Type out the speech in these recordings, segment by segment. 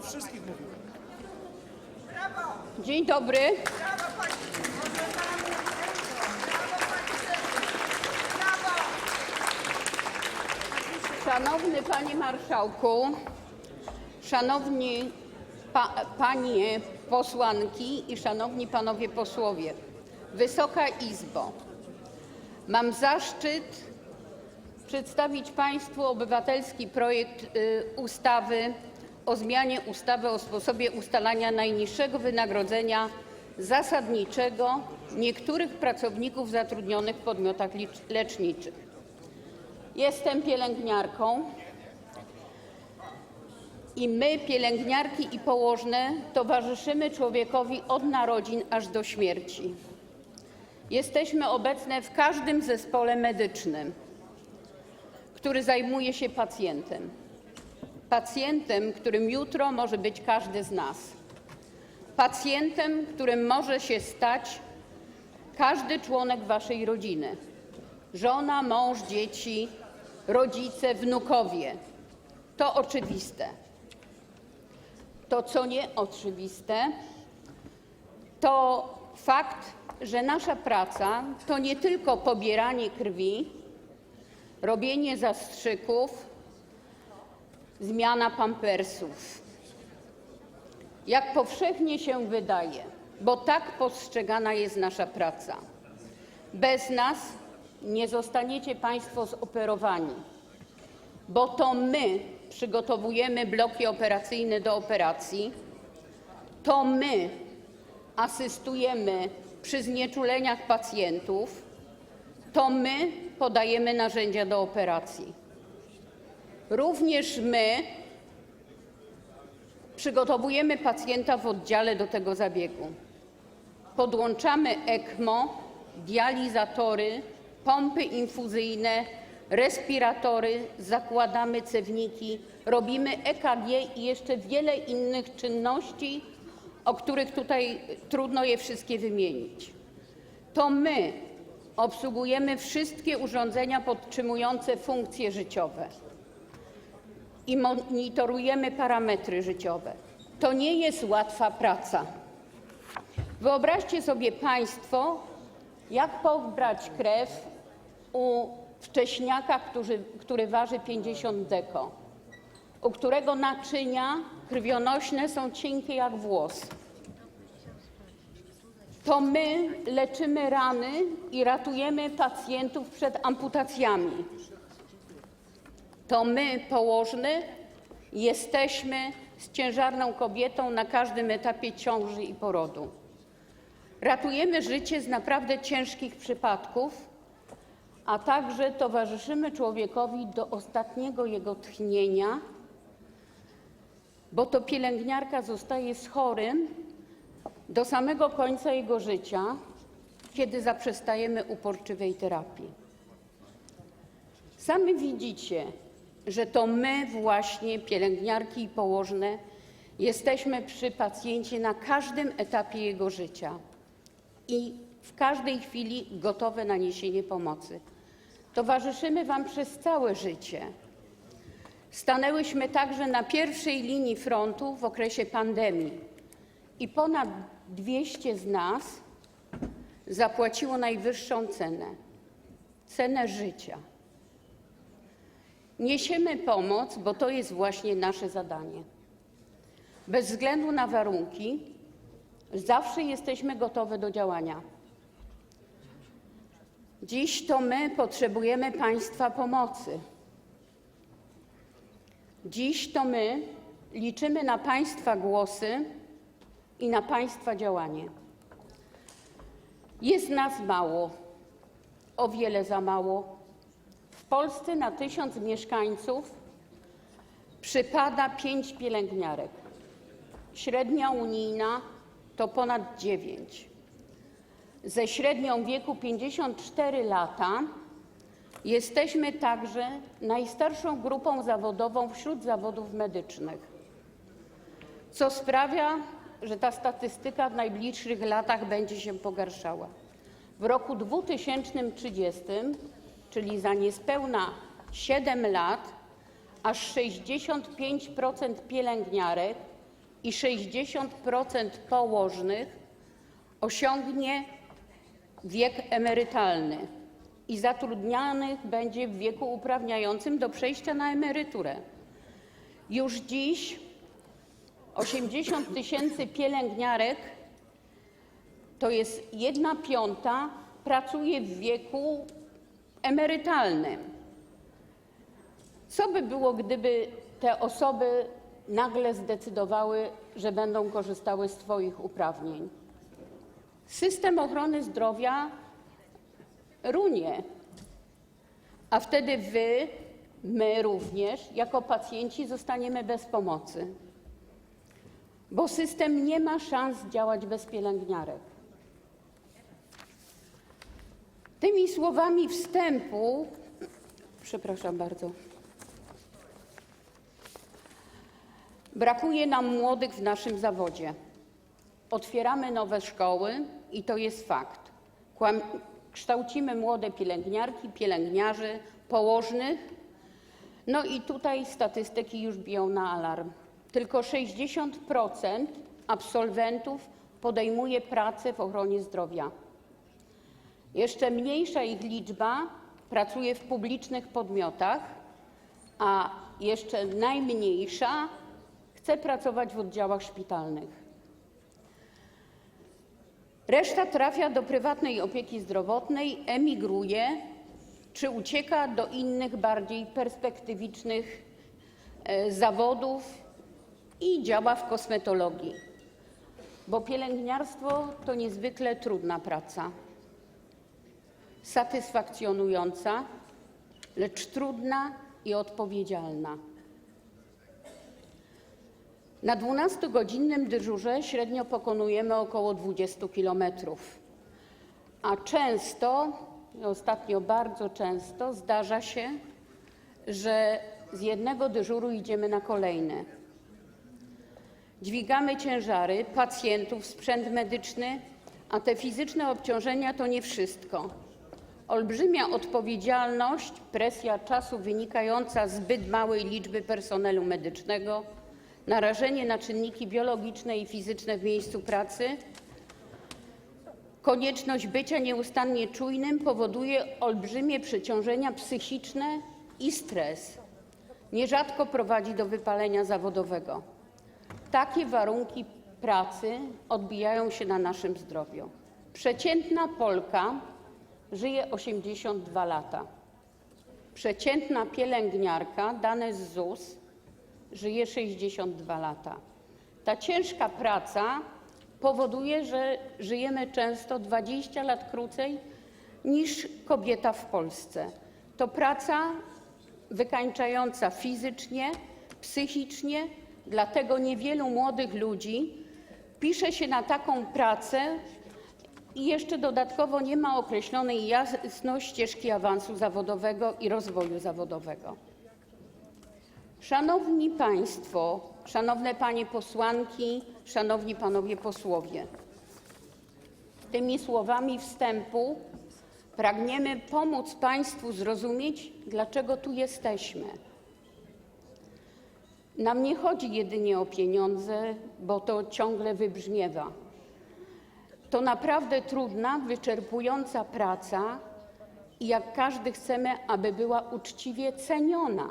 Do wszystkich mówiłem. Dzień dobry. Szanowny Panie Marszałku, Szanowni pa, Panie Posłanki i Szanowni Panowie Posłowie, Wysoka Izbo, mam zaszczyt przedstawić Państwu obywatelski projekt y, ustawy o zmianie ustawy o sposobie ustalania najniższego wynagrodzenia zasadniczego niektórych pracowników zatrudnionych w podmiotach leczniczych. Jestem pielęgniarką i my, pielęgniarki i położne, towarzyszymy człowiekowi od narodzin aż do śmierci. Jesteśmy obecne w każdym zespole medycznym, który zajmuje się pacjentem. Pacjentem, którym jutro może być każdy z nas. Pacjentem, którym może się stać każdy członek waszej rodziny. Żona, mąż, dzieci, rodzice, wnukowie. To oczywiste. To, co nieoczywiste, to fakt, że nasza praca to nie tylko pobieranie krwi, robienie zastrzyków, zmiana pampersów. Jak powszechnie się wydaje, bo tak postrzegana jest nasza praca. Bez nas nie zostaniecie Państwo zoperowani, bo to my przygotowujemy bloki operacyjne do operacji, to my asystujemy przy znieczuleniach pacjentów, to my podajemy narzędzia do operacji. Również my przygotowujemy pacjenta w oddziale do tego zabiegu. Podłączamy ECMO, dializatory, pompy infuzyjne, respiratory, zakładamy cewniki, robimy EKG i jeszcze wiele innych czynności, o których tutaj trudno je wszystkie wymienić. To my obsługujemy wszystkie urządzenia podtrzymujące funkcje życiowe i monitorujemy parametry życiowe. To nie jest łatwa praca. Wyobraźcie sobie Państwo, jak pobrać krew u wcześniaka, który, który waży 50 deko, u którego naczynia krwionośne są cienkie jak włos. To my leczymy rany i ratujemy pacjentów przed amputacjami. To my, położny, jesteśmy z ciężarną kobietą na każdym etapie ciąży i porodu. Ratujemy życie z naprawdę ciężkich przypadków, a także towarzyszymy człowiekowi do ostatniego jego tchnienia, bo to pielęgniarka zostaje z chorym do samego końca jego życia, kiedy zaprzestajemy uporczywej terapii. Sami widzicie, że to my właśnie, pielęgniarki i położne, jesteśmy przy pacjencie na każdym etapie jego życia i w każdej chwili gotowe na niesienie pomocy. Towarzyszymy Wam przez całe życie. Stanęłyśmy także na pierwszej linii frontu w okresie pandemii i ponad 200 z nas zapłaciło najwyższą cenę cenę życia. Niesiemy pomoc, bo to jest właśnie nasze zadanie. Bez względu na warunki, zawsze jesteśmy gotowe do działania. Dziś to my potrzebujemy Państwa pomocy. Dziś to my liczymy na Państwa głosy i na Państwa działanie. Jest nas mało, o wiele za mało. Polsce na tysiąc mieszkańców przypada pięć pielęgniarek. Średnia unijna to ponad dziewięć. Ze średnią wieku 54 lata jesteśmy także najstarszą grupą zawodową wśród zawodów medycznych, co sprawia, że ta statystyka w najbliższych latach będzie się pogarszała. W roku 2030, czyli za niespełna 7 lat, aż 65% pielęgniarek i 60% położnych osiągnie wiek emerytalny i zatrudnianych będzie w wieku uprawniającym do przejścia na emeryturę. Już dziś 80 tysięcy pielęgniarek, to jest jedna piąta, pracuje w wieku emerytalnym. Co by było, gdyby te osoby nagle zdecydowały, że będą korzystały z swoich uprawnień? System ochrony zdrowia runie, a wtedy wy, my również, jako pacjenci zostaniemy bez pomocy, bo system nie ma szans działać bez pielęgniarek. Tymi słowami wstępu, przepraszam bardzo, brakuje nam młodych w naszym zawodzie. Otwieramy nowe szkoły i to jest fakt. Kłam- kształcimy młode pielęgniarki, pielęgniarzy, położnych. No i tutaj statystyki już biją na alarm. Tylko 60% absolwentów podejmuje pracę w ochronie zdrowia. Jeszcze mniejsza ich liczba pracuje w publicznych podmiotach, a jeszcze najmniejsza chce pracować w oddziałach szpitalnych. Reszta trafia do prywatnej opieki zdrowotnej, emigruje czy ucieka do innych, bardziej perspektywicznych e, zawodów i działa w kosmetologii, bo pielęgniarstwo to niezwykle trudna praca satysfakcjonująca, lecz trudna i odpowiedzialna. Na 12-godzinnym dyżurze średnio pokonujemy około 20 kilometrów, a często, ostatnio bardzo często, zdarza się, że z jednego dyżuru idziemy na kolejny. Dźwigamy ciężary, pacjentów, sprzęt medyczny, a te fizyczne obciążenia to nie wszystko. Olbrzymia odpowiedzialność, presja czasu wynikająca z zbyt małej liczby personelu medycznego, narażenie na czynniki biologiczne i fizyczne w miejscu pracy, konieczność bycia nieustannie czujnym powoduje olbrzymie przeciążenia psychiczne i stres. Nierzadko prowadzi do wypalenia zawodowego. Takie warunki pracy odbijają się na naszym zdrowiu. Przeciętna Polka żyje 82 lata. Przeciętna pielęgniarka, dane z ZUS, żyje 62 lata. Ta ciężka praca powoduje, że żyjemy często 20 lat krócej niż kobieta w Polsce. To praca wykańczająca fizycznie, psychicznie, dlatego niewielu młodych ludzi pisze się na taką pracę i jeszcze dodatkowo nie ma określonej jasno ścieżki awansu zawodowego i rozwoju zawodowego. Szanowni Państwo, szanowne Panie posłanki, szanowni Panowie posłowie, tymi słowami wstępu pragniemy pomóc Państwu zrozumieć, dlaczego tu jesteśmy. Nam nie chodzi jedynie o pieniądze, bo to ciągle wybrzmiewa. To naprawdę trudna, wyczerpująca praca i jak każdy chcemy, aby była uczciwie ceniona.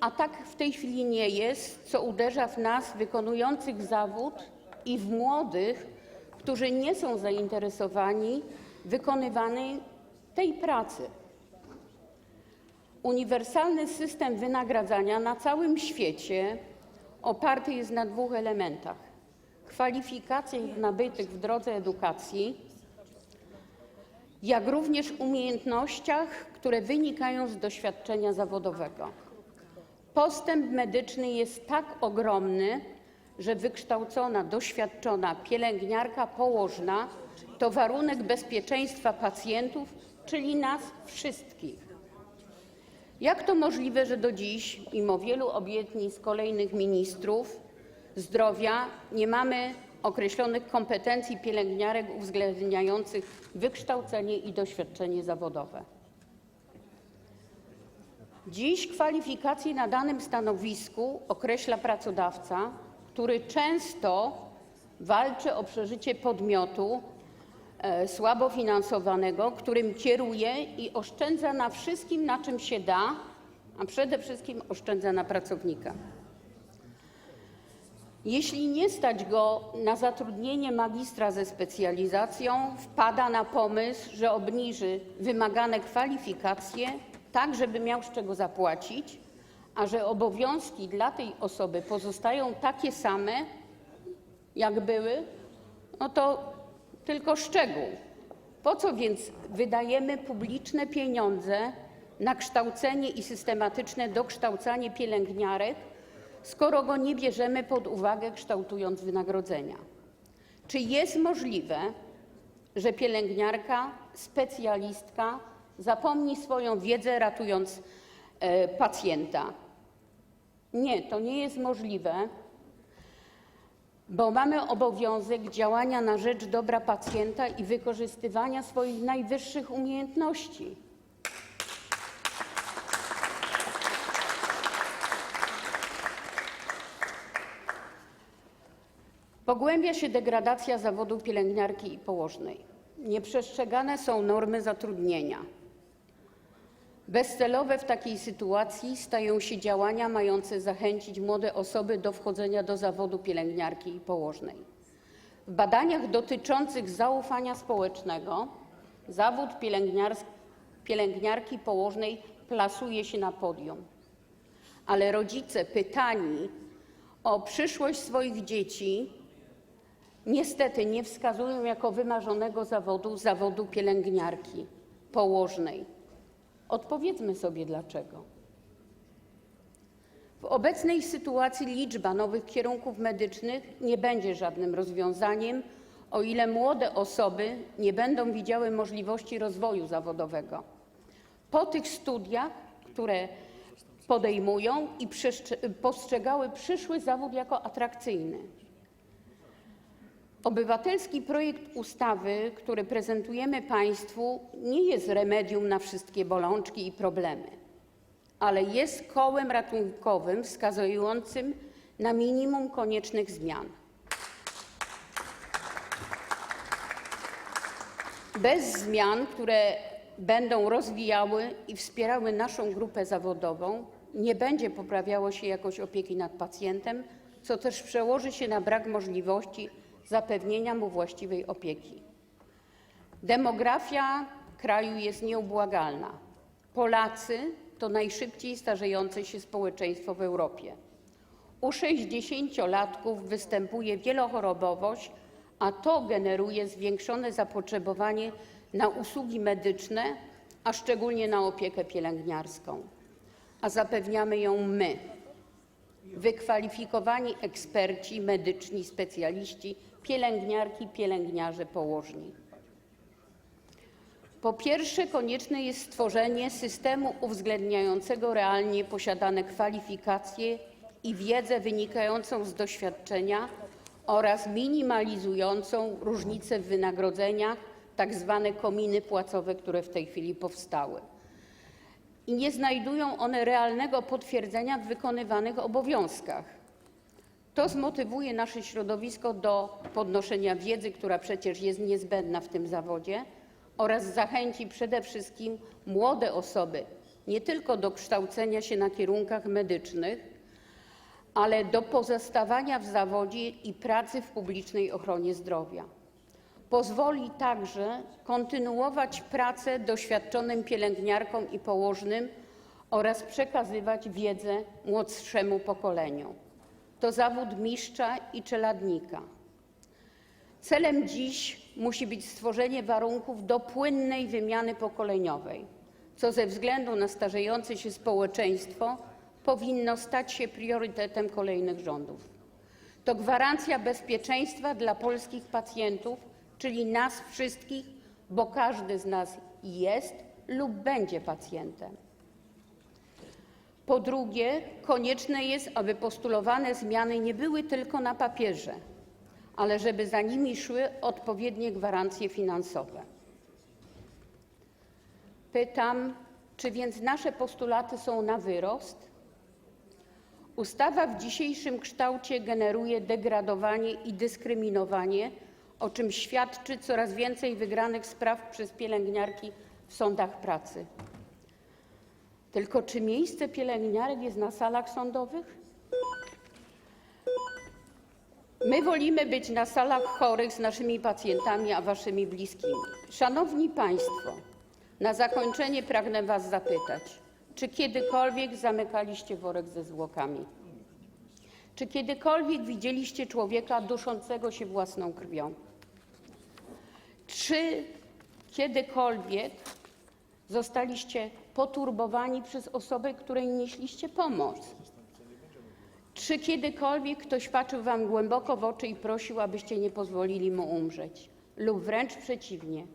A, tak w tej chwili nie jest, co uderza w nas wykonujących zawód i w młodych, którzy nie są zainteresowani wykonywaniem tej pracy. Uniwersalny system wynagradzania na całym świecie oparty jest na dwóch elementach: kwalifikacjach nabytych w drodze edukacji, jak również umiejętnościach, które wynikają z doświadczenia zawodowego. Postęp medyczny jest tak ogromny, że wykształcona, doświadczona pielęgniarka położna to warunek bezpieczeństwa pacjentów, czyli nas wszystkich. Jak to możliwe, że do dziś, mimo wielu obietnic kolejnych ministrów zdrowia, nie mamy określonych kompetencji pielęgniarek uwzględniających wykształcenie i doświadczenie zawodowe? Dziś kwalifikacje na danym stanowisku określa pracodawca, który często walczy o przeżycie podmiotu e, słabo finansowanego, którym kieruje i oszczędza na wszystkim, na czym się da, a przede wszystkim oszczędza na pracownikach. Jeśli nie stać go na zatrudnienie magistra ze specjalizacją, wpada na pomysł, że obniży wymagane kwalifikacje, tak żeby miał z czego zapłacić, a że obowiązki dla tej osoby pozostają takie same, jak były, no to tylko szczegół. Po co więc wydajemy publiczne pieniądze na kształcenie i systematyczne dokształcanie pielęgniarek, skoro go nie bierzemy pod uwagę, kształtując wynagrodzenia? Czy jest możliwe, że pielęgniarka, specjalistka zapomni swoją wiedzę, ratując e, pacjenta? Nie, to nie jest możliwe, bo mamy obowiązek działania na rzecz dobra pacjenta i wykorzystywania swoich najwyższych umiejętności. Pogłębia się degradacja zawodu pielęgniarki i położnej. Nieprzestrzegane są normy zatrudnienia. Bezcelowe w takiej sytuacji stają się działania mające zachęcić młode osoby do wchodzenia do zawodu pielęgniarki i położnej. W badaniach dotyczących zaufania społecznego zawód pielęgniarki położnej plasuje się na podium. Ale rodzice pytani o przyszłość swoich dzieci niestety nie wskazują jako wymarzonego zawodu zawodu pielęgniarki położnej. Odpowiedzmy sobie dlaczego. W obecnej sytuacji liczba nowych kierunków medycznych nie będzie żadnym rozwiązaniem, o ile młode osoby nie będą widziały możliwości rozwoju zawodowego. Po tych studiach, które podejmują i postrzegały przyszły zawód jako atrakcyjny. Obywatelski projekt ustawy, który prezentujemy Państwu, nie jest remedium na wszystkie bolączki i problemy, ale jest kołem ratunkowym wskazującym na minimum koniecznych zmian. Bez zmian, które będą rozwijały i wspierały naszą grupę zawodową, nie będzie poprawiało się jakość opieki nad pacjentem, co też przełoży się na brak możliwości zapewnienia mu właściwej opieki. Demografia kraju jest nieubłagalna. Polacy to najszybciej starzejące się społeczeństwo w Europie. U 60-latków występuje wielochorobowość, a to generuje zwiększone zapotrzebowanie na usługi medyczne, a szczególnie na opiekę pielęgniarską. A zapewniamy ją my, wykwalifikowani eksperci medyczni, specjaliści, pielęgniarki, pielęgniarze, położni. Po pierwsze, konieczne jest stworzenie systemu uwzględniającego realnie posiadane kwalifikacje i wiedzę wynikającą z doświadczenia oraz minimalizującą różnice w wynagrodzeniach, tak zwane kominy płacowe, które w tej chwili powstały. I nie znajdują one realnego potwierdzenia w wykonywanych obowiązkach. To zmotywuje nasze środowisko do podnoszenia wiedzy, która przecież jest niezbędna w tym zawodzie, oraz zachęci przede wszystkim młode osoby nie tylko do kształcenia się na kierunkach medycznych, ale do pozostawania w zawodzie i pracy w publicznej ochronie zdrowia. Pozwoli także kontynuować pracę doświadczonym pielęgniarkom i położnym oraz przekazywać wiedzę młodszemu pokoleniu. To zawód mistrza i czeladnika. Celem dziś musi być stworzenie warunków do płynnej wymiany pokoleniowej, co ze względu na starzejące się społeczeństwo powinno stać się priorytetem kolejnych rządów. To gwarancja bezpieczeństwa dla polskich pacjentów, czyli nas wszystkich, bo każdy z nas jest lub będzie pacjentem. Po drugie, konieczne jest, aby postulowane zmiany nie były tylko na papierze, ale żeby za nimi szły odpowiednie gwarancje finansowe. Pytam, Czy więc nasze postulaty są na wyrost? Ustawa w dzisiejszym kształcie generuje degradowanie i dyskryminowanie, o czym świadczy coraz więcej wygranych spraw przez pielęgniarki w sądach pracy. Tylko czy miejsce pielęgniarek jest na salach sądowych? My wolimy być na salach chorych z naszymi pacjentami, a waszymi bliskimi. Szanowni Państwo, na zakończenie pragnę Was zapytać, czy kiedykolwiek zamykaliście worek ze zwłokami? Czy kiedykolwiek widzieliście człowieka duszącego się własną krwią? Czy kiedykolwiek zostaliście poturbowani przez osobę, której nieśliście pomoc? Czy kiedykolwiek ktoś patrzył Wam głęboko w oczy i prosił, abyście nie pozwolili mu umrzeć? Lub wręcz przeciwnie,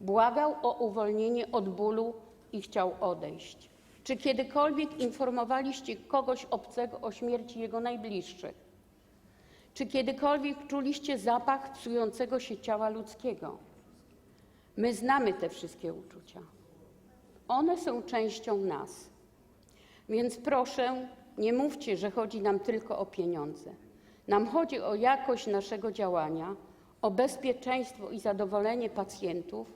błagał o uwolnienie od bólu i chciał odejść? Czy kiedykolwiek informowaliście kogoś obcego o śmierci jego najbliższych? Czy kiedykolwiek czuliście zapach psującego się ciała ludzkiego? My znamy te wszystkie uczucia. One są częścią nas. Więc proszę, nie mówcie, że chodzi nam tylko o pieniądze. Nam chodzi o jakość naszego działania, o bezpieczeństwo i zadowolenie pacjentów.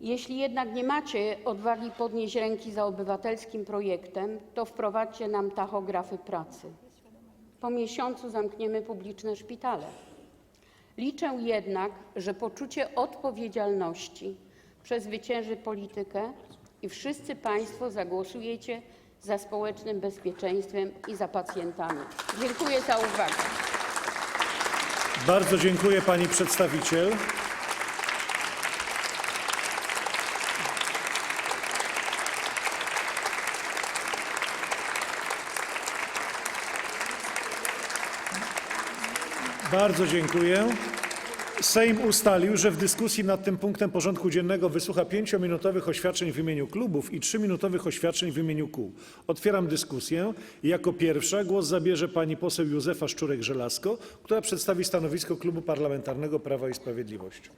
Jeśli jednak nie macie odwagi podnieść ręki za obywatelskim projektem, to wprowadźcie nam tachografy pracy. Po miesiącu zamkniemy publiczne szpitale. Liczę jednak, że poczucie odpowiedzialności przezwycięży politykę i wszyscy Państwo zagłosujecie za społecznym bezpieczeństwem i za pacjentami. Dziękuję za uwagę. Bardzo dziękuję pani przedstawiciel. Bardzo dziękuję. Sejm ustalił, że w dyskusji nad tym punktem porządku dziennego wysłucha 5-minutowych oświadczeń w imieniu klubów i 3-minutowych oświadczeń w imieniu kół. Otwieram dyskusję. Jako pierwsza głos zabierze pani poseł Józefa Szczurek-Żelazko, która przedstawi stanowisko Klubu Parlamentarnego Prawa i Sprawiedliwość.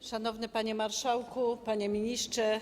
Szanowny Panie Marszałku, Panie Ministrze,